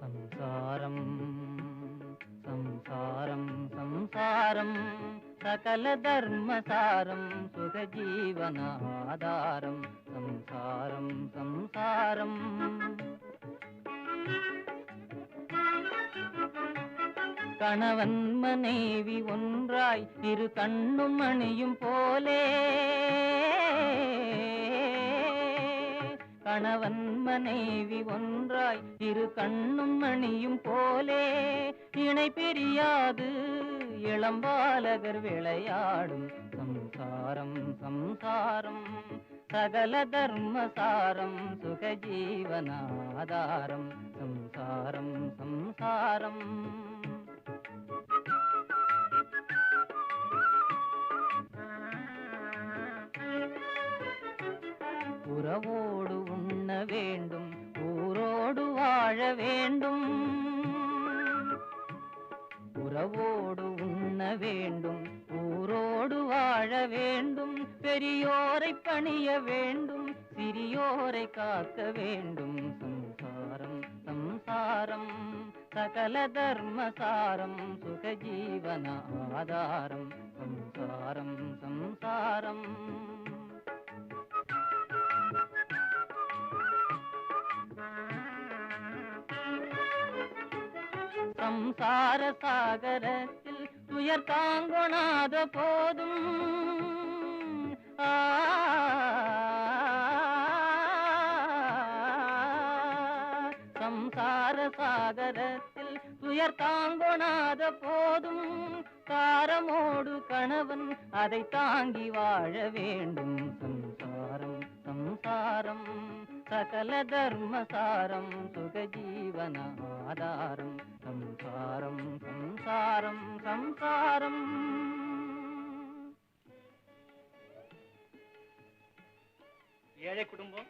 సంసారం సంసారం సంసారం సకల ధర్మసారం సుఖ జీవనాధారం సంసారం సంసారం கணவன் மனைவி ஒன்றாய் இரு கண்ணும் மணியும் போலே கணவன் மனைவி ஒன்றாய் இரு கண்ணும் மணியும் போலே இணை பிரியாது இளம் பாலகர் விளையாடும் சம்சாரம் சம்சாரம். சகல தர்மசாரம் சுகஜீவனாதாரம். சம்சாரம் சம்சாரம். உறவோடு உண்ண வேண்டும் ஊரோடு வாழ வேண்டும். உறவோடு உண்ண வேண்டும்? ஊரோடு வாழ வேண்டும். பெரியோரை பணிய வேண்டும். சிறியோரை காக்க வேண்டும். சம்சாரம் சம்சாரம். சகல தர்மசாரம் சுகஜீவன ஆதாரம். சம்சாரம் சம்சாரம். சம்சார சாகரத்தில் துயர் தாங்கொணாத போதும். சம்சார சாகரத்தில் துயர் தாங்கொணாத போதும். காரமோடு கணவன் அதை தாங்கி வாழ வேண்டும். சம்சாரம் சம்சாரம் சகல தர்மசாரம் சுகஜீவன ஆதாரம். சம்சாரம் சம்சாரம். சம்சாரம். ஏழை குடும்பம்